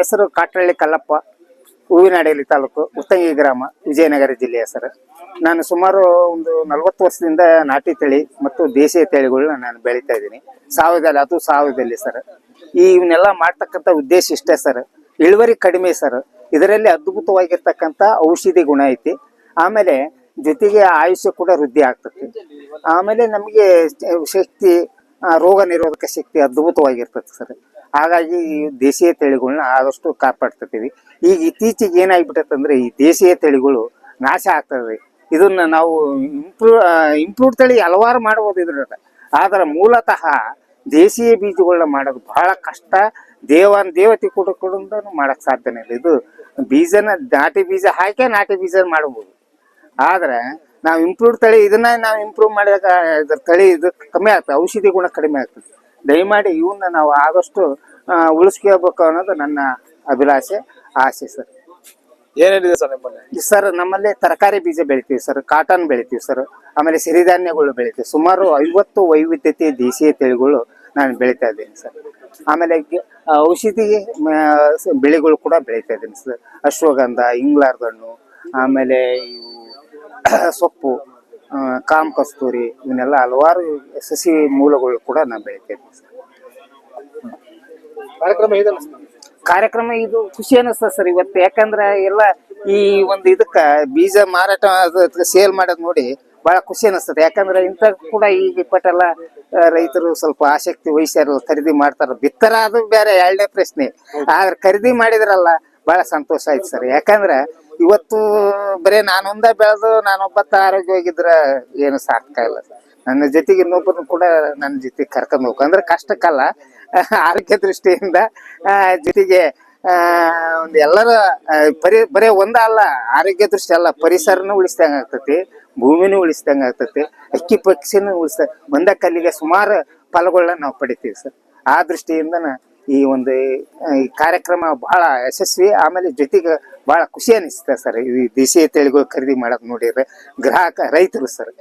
ಹೆಸರು ಕಾಟ್ರಳ್ಳಿ ಕಲ್ಲಪ್ಪ ಹೂವಿನಡಗಲಿ ತಾಲೂಕು ಉತ್ತಂಗಿ ಗ್ರಾಮ, ವಿಜಯನಗರ ಜಿಲ್ಲೆಯ ಸರ್ ನಾನು ಸುಮಾರು ಒಂದು ನಲವತ್ತು ವರ್ಷದಿಂದ ನಾಟಿ ತಳಿ ಮತ್ತು ದೇಶೀಯ ತಳಿಗಳನ್ನ ನಾನು ಬೆಳೀತಾ ಇದ್ದೀನಿ. ಸಾವಯದಲ್ಲಿ, ಅದು ಸಾವಯದಲ್ಲಿ ಸರ್. ಈ ಇವನ್ನೆಲ್ಲ ಮಾಡ್ತಕ್ಕಂಥ ಉದ್ದೇಶ ಇಷ್ಟೇ ಸರ್. ಇಳುವರಿ ಕಡಿಮೆ ಸರ್. ಇದರಲ್ಲಿ ಅದ್ಭುತವಾಗಿರ್ತಕ್ಕಂಥ ಔಷಧಿ ಗುಣ ಐತಿ. ಆಮೇಲೆ ಜೊತೆಗೆ ಆಯುಷ್ಯ ಕೂಡ ವೃದ್ಧಿ ಆಗ್ತದೆ. ಆಮೇಲೆ ನಮಗೆ ಶಕ್ತಿ ರೋಗ ನಿರೋಧಕ ಶಕ್ತಿ ಅದ್ಭುತವಾಗಿರ್ತದೆ ಸರ್. ಹಾಗಾಗಿ ಈ ದೇಶೀಯ ತಳಿಗಳನ್ನ ಆದಷ್ಟು ಕಾಪಾಡ್ತಿರ್ತೀವಿ. ಈಗ ಇತ್ತೀಚೆಗೆ ಏನಾಗ್ಬಿಟ್ಟೈತೆ ಅಂದ್ರೆ ಈ ದೇಶೀಯ ತಳಿಗಳು ನಾಶ ಆಗ್ತದೆ. ಇದನ್ನ ನಾವು ಇಂಪ್ರೂವ್ ಇಂಪ್ರೂವ್ ತಳಿ ಹಲವಾರು ಮಾಡ್ಬೋದು ಇದ್ರ ಆದ್ರೆ ಮೂಲತಃ ದೇಶೀಯ ಬೀಜಗಳನ್ನ ಮಾಡೋದು ಬಹಳ ಕಷ್ಟ. ದೇವನ್ ದೇವತೆ ಕೂಡ ಕೂಡ ಮಾಡಕ್ ಸಾಧ್ಯನೇ ಇಲ್ಲ. ಇದು ಬೀಜನ ನಾಟಿ ಬೀಜ ಹಾಕಿ ನಾಟಿ ಬೀಜ ಮಾಡಬಹುದು ಆದ್ರೆ ನಾವು ಇಂಪ್ರೂವ್ ತಳಿ ಇದನ್ನ ನಾವು ಇಂಪ್ರೂವ್ ಮಾಡಿದಾಗ ತಳಿ ಇದು ಕಮ್ಮಿ ಆಗ್ತದೆ. ಔಷಧಿ ಗುಣ ಕಡಿಮೆ ಆಗ್ತದೆ. ದಯಮಾಡಿ ಇವನ್ನ ನಾವು ಆದಷ್ಟು ಉಳಿಸ್ಕೋಬೇಕು ಅನ್ನೋದು ನನ್ನ ಅಭಿಲಾಷೆ ಆಸೆ ಸರ್. ಏನೇನಿದೆ ಸರ್ ನಿಮ್ಮಲ್ಲಿ? ಸರ್ ನಮ್ಮಲ್ಲಿ ತರಕಾರಿ ಬೀಜ ಬೆಳಿತೀವಿ ಸರ್ ಕಾಟನ್ ಬೆಳಿತೀವಿ ಸರ್ ಆಮೇಲೆ ಸಿರಿಧಾನ್ಯಗಳು ಬೆಳಿತೀವಿ. ಸುಮಾರು ಐವತ್ತು ವೈವಿಧ್ಯತೆ ದೇಶೀಯ ತಳಿಗಳು ನಾನು ಬೆಳಿತಾ ಇದ್ದೀನಿ ಸರ್. ಆಮೇಲೆ ಔಷಧಿ ಬೆಳೆಗಳು ಕೂಡ ಬೆಳಿತಾ ಇದ್ದೀನಿ ಸರ್. ಅಶ್ವಗಂಧ ಇಂಗ್ಲಾರ್ದಣ್ಣು ಆಮೇಲೆ ಸೊಪ್ಪು. ಕಾಮ್ ಕಸ್ತೂರಿ ಇವನ್ನೆಲ್ಲ ಹಲವಾರು ಸಸಿ ಮೂಲಗಳು ಕೂಡ ನಾನು ಬೆಳಿತೇವೆ ಸರ್ ಕಾರ್ಯಕ್ರಮ ಇದೆ ಕಾರ್ಯಕ್ರಮ ಇದು ಖುಷಿ ಅನಿಸ್ತದೆ ಸರ್ ಇವತ್ತು ಯಾಕಂದ್ರೆ ಎಲ್ಲ ಈ ಒಂದು ಇದಕ್ಕ ಬೀಜ ಮಾರಾಟ ಸೇಲ್ ಮಾಡೋದು ನೋಡಿ ಬಹಳ ಖುಷಿ ಅನಿಸ್ತದೆ. ಯಾಕಂದ್ರೆ ಇಂಥ ಕೂಡ ಈಗ ಇಪ್ಪಟ್ಟೆಲ್ಲ ರೈತರು ಸ್ವಲ್ಪ ಆಸಕ್ತಿ ವಹಿಸ್ಯಾರ ಖರೀದಿ ಮಾಡ್ತಾರ. ಬಿತ್ತರ ಅದು ಬೇರೆ ಎರಡನೇ ಪ್ರಶ್ನೆ. ಆದ್ರೆ ಖರೀದಿ ಮಾಡಿದ್ರಲ್ಲ ಬಹಳ ಸಂತೋಷ ಆಯ್ತು ಸರ್. ಯಾಕಂದ್ರೆ ಇವತ್ತು ಬರೇ ನಾನೊಂದ ಬೆಳೆದು ನಾನೊಬ್ಬತ್ತ ಆರೋಗ್ಯವಾಗಿದ್ರ ಏನು ಸಾರ್ಥಕ ಇಲ್ಲ ನನ್ನ ಜೊತೆಗೆ ಇನ್ನೊಬ್ಬರನ್ನು ಕೂಡ ನನ್ನ ಜೊತೆ ಕರ್ಕೊಂಡು ಹೋಗ್ಬೇಕು. ಅಂದ್ರೆ ಕಷ್ಟಕ್ಕಲ್ಲ, ಆರೋಗ್ಯ ದೃಷ್ಟಿಯಿಂದ ಜೊತೆಗೆ ಒಂದು ಎಲ್ಲರ ಪರಿ ಬರೇ ಒಂದ ಅಲ್ಲ, ಆರೋಗ್ಯ ದೃಷ್ಟಿ ಅಲ್ಲ, ಪರಿಸರನು ಉಳಿಸ್ದಂಗೆ ಆಗ್ತತಿ, ಭೂಮಿನೂ ಉಳಿಸ್ದಂಗೆ ಆಗ್ತತಿ, ಅಕ್ಕಿ ಪಕ್ಷಿನೂ ಉಳಿಸ್ತ ಒಂದ ಕಲ್ಲಿಗೆ ಸುಮಾರು ಫಲಗಳನ್ನ ನಾವು ಪಡಿತೀವಿ ಸರ್. ಆ ದೃಷ್ಟಿಯಿಂದ ಈ ಒಂದು ಈ ಕಾರ್ಯಕ್ರಮ ಬಹಳ ಯಶಸ್ವಿ. ಆಮೇಲೆ ಜೊತೆಗೆ ಬಹಳ ಖುಷಿ ಅನಿಸ್ತದೆ ಸರ್. ಈ ದೇಶೀಯ ತಳಿಗಳು ಖರೀದಿ ಮಾಡೋದು ನೋಡಿದ್ರೆ ಗ್ರಾಹಕ ರೈತರು ಸರ್.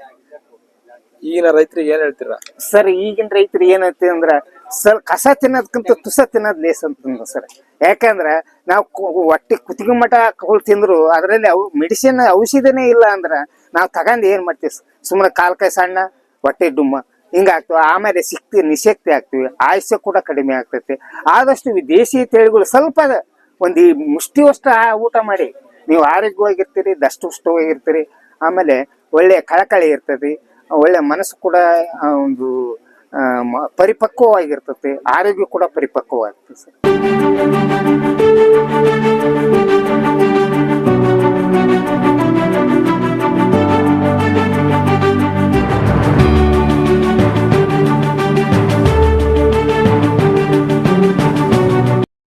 ಈಗಿನ ರೈತರಿಗೆ ಏನ್ ಹೇಳ್ತೀರಾ? ಸರ್ ಈಗಿನ ರೈತರು ಏನಂತ ಅಂದ್ರೆ ಸರ್ ಕಸ ತಿನ್ನೋದಕ್ಕಿಂತ ತುಸ ತಿನ್ನೋದ್ ಲೇಸ್ ಅಂತ ಸರ್. ಯಾಕಂದ್ರ ನಾವು ಹೊಟ್ಟೆ ಕುತ್ತಿಗೆ ಮಠ ಕೊಳ್ ತಿಂದ್ರು ಅದರಲ್ಲಿ ಅವು ಮೆಡಿಸಿನ್ ಔಷಧಿನೇ ಇಲ್ಲ ಅಂದ್ರ ನಾವು ತಗೊಂಡ್ ಏನ್ ಮಾಡ್ತೀವಿ ಸುಮ್ಮನೆ ಕಾಲ್ ಕೈ ಸಣ್ಣ ಹೊಟ್ಟೆ ಡುಮ್ಮ. ಹಿಂಗಾಗ್ತವೆ. ಆಮೇಲೆ ಸಿಕ್ತಿ ನಿಶಕ್ತಿ ಆಗ್ತೀವಿ. ಆಯುಷ್ಯ ಕೂಡ ಕಡಿಮೆ ಆಗ್ತೈತಿ. ಆದಷ್ಟು ವಿದೇಶಿ ತಳಿಗಳು ಸ್ವಲ್ಪ ಒಂದು ಈ ಮುಷ್ಟಿವಷ್ಟು ಊಟ ಮಾಡಿ. ನೀವು ಆರೋಗ್ಯವಾಗಿರ್ತೀರಿ ದಷ್ಟುಷ್ಟವಾಗಿರ್ತೀರಿ ಆಮೇಲೆ ಒಳ್ಳೆ ಕಳಕಳಿ ಇರ್ತದೆ ಒಳ್ಳೆ ಮನಸ್ಸು ಕೂಡ ಒಂದು ಪರಿಪಕ್ವವಾಗಿರ್ತತಿ, ಆರೋಗ್ಯ ಕೂಡ ಪರಿಪಕ್ವವಾಗ್ತದೆ ಸರ್.